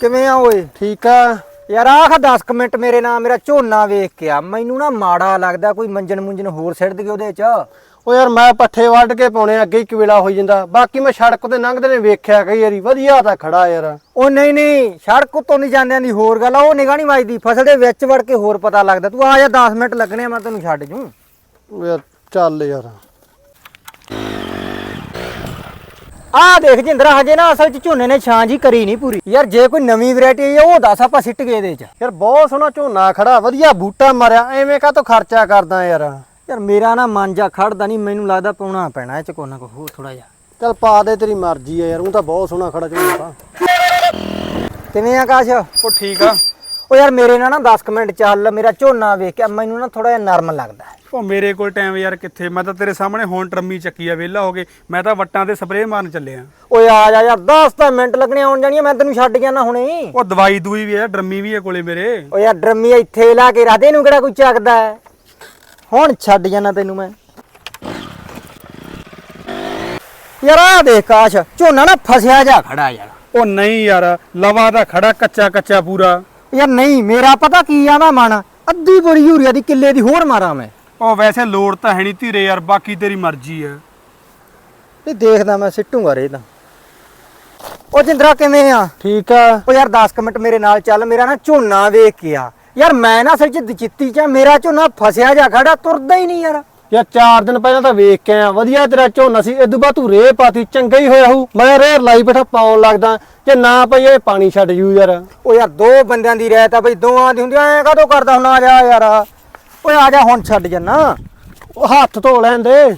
ਕਿਵੇਂ ਆ ਓਏ? ਠੀਕ ਆ। ਯਾਰ ਆਖ 10 ਕੁ ਮਿੰਟ ਮੇਰੇ ਨਾਲ ਮੇਰਾ ਝੋਨਾ ਵੇਖ ਕੇ ਆ। ਮੈਨੂੰ ਨਾ ਮਾੜਾ ਲੱਗਦਾ ਕੋਈ ਮੰਜਨ ਮੁੰਜਨ ਹੋਰ ਸਿੱਟ ਦਗੇ ਉਹਦੇ ਚ। ਉਹ ਯਾਰ ਮੈਂ ਪੱਠੇ ਵੱਢ ਕੇ ਪਾਉਣੇ ਅੱਗੇ ਹੀ ਕਵੇਲਾ ਹੋ ਜਾਂਦਾ। ਬਾਕੀ ਮੈਂ ਸੜਕ ਤੇ ਲੰਘਦੇ ਨੇ ਵੇਖਿਆ ਕਈ ਵਾਰੀ। ਵਧੀਆ ਤਾਂ ਖੜਾ ਯਾਰ। ਉਹ ਨਹੀਂ ਨਹੀਂ ਸੜਕ ਉੱਤੋਂ ਨਹੀਂ ਜਾਂਦਿਆਂ ਦੀ ਹੋਰ ਗੱਲ ਆ। ਉਹ ਨਿਗਾਹ ਨਹੀਂ ਵੱਜਦੀ। ਫਸਲ ਦੇ ਵਿੱਚ ਵੜ ਕੇ ਹੋਰ ਪਤਾ ਲੱਗਦਾ। ਤੂੰ ਆ ਜਾ 10 ਮਿੰਟ ਲੱਗਣੇ ਆ ਮੈਂ ਤੈਨੂੰ ਛੱਡ ਜੂ। ਉਹ ਯਾਰ ਚੱਲ ਯਾਰ। ਆ ਦੇਖ ਜਿੰਦਰਾ ਹਜੇ ਨਾ ਅਸਲ ਚ ਝੋਨੇ ਨੇ ਛਾਂ ਜੀ ਕਰੀ ਨਹੀਂ ਪੂਰੀ। ਯਾਰ ਜੇ ਕੋਈ ਨਵੀਂ ਵੈਰਾਈਟੀ ਹੈ ਉਹ ਦੱਸ ਆਪਾਂ ਸਿੱਟ ਗਏ ਇਹਦੇ ਚ। ਯਾਰ ਬਹੁਤ ਸੋਹਣਾ ਝੋਨਾ ਖੜਾ ਵਧੀਆ ਬੂਟਾ ਮਾਰਿਆ ਐਵੇਂ ਕਾ ਤੂੰ ਖਰਚਾ ਕਰਦਾ ਯਾਰ? ਯਾਰ ਮੇਰਾ ਨਾ ਮਨ ਜਾ ਖੜਦਾ ਨਹੀਂ ਮੈਨੂੰ ਲੱਗਦਾ ਪਾਉਣਾ ਪੈਣਾ ਇਹ ਚ ਕੋਈ ਨਾ ਕੋਈ ਹੋਰ ਥੋੜਾ ਜਿਹਾ। ਚੱਲ ਪਾ ਦੇ ਤੇਰੀ ਮਰਜ਼ੀ ਆ ਯਾਰ ਉਹ ਤਾਂ ਬਹੁਤ ਸੋਹਣਾ ਖੜਾ ਝੋਨਾ ਤਾਂ ਕਿਵੇਂ ਆ ਆਕਾਸ਼? ਉਹ ਠੀਕ ਆ। ਉਹ ਯਾਰ ਮੇਰੇ ਨਾਲ ਨਾ 10 ਕੁ ਮਿੰਟ ਚੱਲ ਮੇਰਾ ਝੋਨਾ ਵੇਖ ਕੇ ਮੈਨੂੰ ਨਾ ਥੋੜਾ ਜਿਹਾ ਨਰਮ ਲੱਗਦਾ ਹੈ। ਉਹ ਮੇਰੇ ਕੋਲ ਟਾਈਮ ਯਾਰ ਕਿੱਥੇ? ਮੈਂ ਤਾਂ ਤੇਰੇ ਸਾਹਮਣੇ ਹੁਣ ਟਰਮੀ ਚੱਕੀ ਆ ਵਿਹਲਾ ਹੋ ਗਏ ਮੈਂ ਤਾਂ ਵੱਟਾਂ ਤੇ ਸਪਰੇਅ ਮਾਰਨ ਚੱਲਿਆ। ਓਏ ਆ ਜਾ ਯਾਰ 10 ਤਾਂ ਮਿੰਟ ਲੱਗਣੇ ਆਉਣ ਜਾਣੀਆਂ ਮੈਂ ਤੈਨੂੰ ਛੱਡ ਗਿਆ ਨਾ ਹੁਣੇ। ਹੀ। ਉਹ ਦਵਾਈ ਦੂਈ ਵੀ ਆ ਡਰਮੀ ਵੀ ਆ ਕੋਲੇ ਮੇਰੇ। ਓ ਯਾਰ ਡਰਮੀ ਇੱਥੇ ਲਾ ਕੇ ਰਾਦੇ ਨੂੰ ਕਿਹੜਾ ਕੋਈ ਚੱਕਦਾ ਹੈ? ਹੁਣ ਛੱਡ ਜਾਣਾ ਤੈਨੂੰ ਮੈਂ। ਯਾਰ ਆ ਦੇਖ ਕਾਸ਼ ਝੋਨਾ ਨਾ ਫਸਿਆ ਜਾ ਖੜਾ ਯਾਰ। ਉਹ ਨਹੀਂ ਯਾਰ ਲਵਾ ਦਾ ਖੜਾ ਕੱਚਾ ਕੱਚਾ ਪੂਰਾ। ਯਾਰ ਨਹੀਂ ਮੇਰਾ ਪਤਾ ਕੀ ਆਂਦਾ ਮਨ। ਅੱਧੀ ਬੋਰੀ ਯੂਰੀਆ ਦੀ ਕਿੱਲੇ ਦੀ ਹੋਰ ਮਾਰਾਂ ਮੈਂ। ਉਹ ਵੈਸੇ ਲੋੜ ਤਾਂ ਹੈ ਨਹੀਂ ਧੀਰੇ ਯਾਰ ਬਾਕੀ ਤੇਰੀ ਮਰਜ਼ੀ ਆ। ਇਹ ਦੇਖਦਾ ਮੈਂ ਸਿੱਟੂਗਾ ਰੇ ਤਾਂ। ਉਹ ਜਿੰਦਰਾ ਕਿਵੇਂ ਆ? ਠੀਕ ਆ। ਉਹ ਯਾਰ 10 ਕੁ ਮਿੰਟ ਮੇਰੇ ਨਾਲ ਚੱਲ ਮੇਰਾ ਨਾ ਝੋਨਾ ਵੇਖ ਕੇ ਆ। ਯਾਰ ਮੈਂ ਨਾ ਅਸਲ ਚ ਦਚਿੱਤੀ ਚ ਆ, ਮੇਰਾ ਝੋਨਾ ਫਸਿਆ ਜਾ ਖੜਾ ਤੁਰਦਾ ਹੀ ਨਹੀਂ ਯਾਰ। ਯਾਰ 4 ਦਿਨ ਪਹਿਲਾਂ ਤਾਂ ਵੇਖ ਕੇ ਆਇਆ ਵਧੀਆ ਤੇਰਾ ਝੋਨਾ ਸੀ ਇਦੋਂ ਬਾਅਦ ਤੂੰ ਰੇ ਪਾਤੀ ਚੰਗਾ ਹੀ ਹੋਇਆ ਹੂ। ਮੈਂ ਰੇ ਲਾਈ ਬੈਠਾ ਪਾਉਣ ਲੱਗਦਾ ਜੇ ਨਾ ਪਈ ਇਹ ਪਾਣੀ ਛੱਡ ਜੂ ਯਾਰ। ਉਹ ਯਾਰ ਦੋ ਬੰਦਿਆਂ ਦੀ ਰਹਿ ਤਾਂ ਬਈ ਦੋਵਾਂ ਦੀ ਹੁੰਦੀ ਐ ਕਾਹਤੋਂ ਕਰਦਾ ਹੁਣ ਆ ਜਾ ਯਾਰ। ਓਏ ਆ ਜਾ ਹੁਣ ਛੱਡ ਜੰਨਾ। ਉਹ ਹੱਥ ਧੋ ਲੈਣ ਦੇ।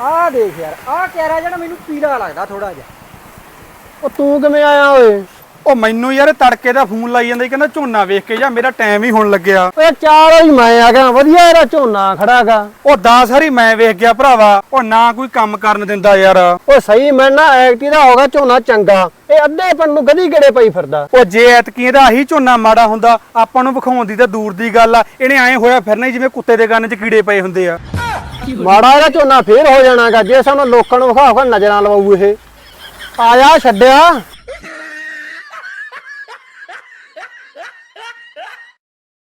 ਆ ਦੇਖ ਯਾਰ ਆ ਕੈਰਾ ਜਿਹੜਾ ਮੈਨੂੰ ਪੀਲਾ ਲੱਗਦਾ ਥੋੜਾ ਜਿਹਾ। ਉਹ ਤੂੰ ਕਿਵੇਂ ਆਇਆ ਓਏ? ਉਹ ਮੈਨੂੰ ਯਾਰ ਤੜਕੇ ਦਾ ਫੋਨ ਲਾਈ ਜਾਂਦਾ ਸੀ, ਕਹਿੰਦਾ ਝੋਨਾ ਵੇਖ ਕੇ ਜਾ ਮੇਰਾ ਟਾਈਮ ਹੀ ਹੁਣ ਲੱਗਿਆ। ਓਏ ਚਾਰ ਹੀ ਮੈਂ ਆ ਗਿਆ ਵਧੀਆ ਇਹਦਾ ਝੋਨਾ ਖੜਾਗਾ ਉਹ 10 ਹਰੀ ਮੈਂ ਵੇਖ ਗਿਆ ਭਰਾਵਾ ਉਹ ਨਾ ਕੋਈ ਕੰਮ ਕਰਨ ਦਿੰਦਾ ਯਾਰ। ਓ ਸਹੀ ਮੈਂ ਨਾ ਐਕਟੀ ਦਾ ਹੋਗਾ ਝੋਨਾ ਚੰਗਾ। ਇਹ ਅੱਧੇ ਪਣ ਨੂੰ ਗਦੀ ਗੜੇ ਪਈ ਫਿਰਦਾ। ਉਹ ਜੇ ਐਤਕੀ ਇਹਦਾ ਆਹੀ ਝੋਨਾ ਮਾੜਾ ਹੁੰਦਾ ਆਪਾਂ ਨੂੰ ਵਿਖਾਉਣ ਦੀ ਤਾਂ ਦੂਰ ਦੀ ਗੱਲ ਆ। ਇਹਨੇ ਐਂ ਹੋਇਆ ਫਿਰਨਾ ਹੀ ਜਿਵੇਂ ਕੁੱਤੇ ਦੇ ਕੰਨ 'ਚ ਕੀੜੇ ਪਏ ਹੁੰਦੇ ਆ। ਮਾੜਾ ਇਹਦਾ ਝੋਨਾ ਫੇਰ ਹੋ ਜਾਣਾਗਾ ਜੇ ਸਾਨੂੰ ਲੋਕਾਂ ਨੂੰ ਵਿਖਾ ਵਿਖਾ ਨਜ਼ਰਾਂ ਲਵਾਊ ਇਹ। ਆਇਆ ਛੱਡਿਆ।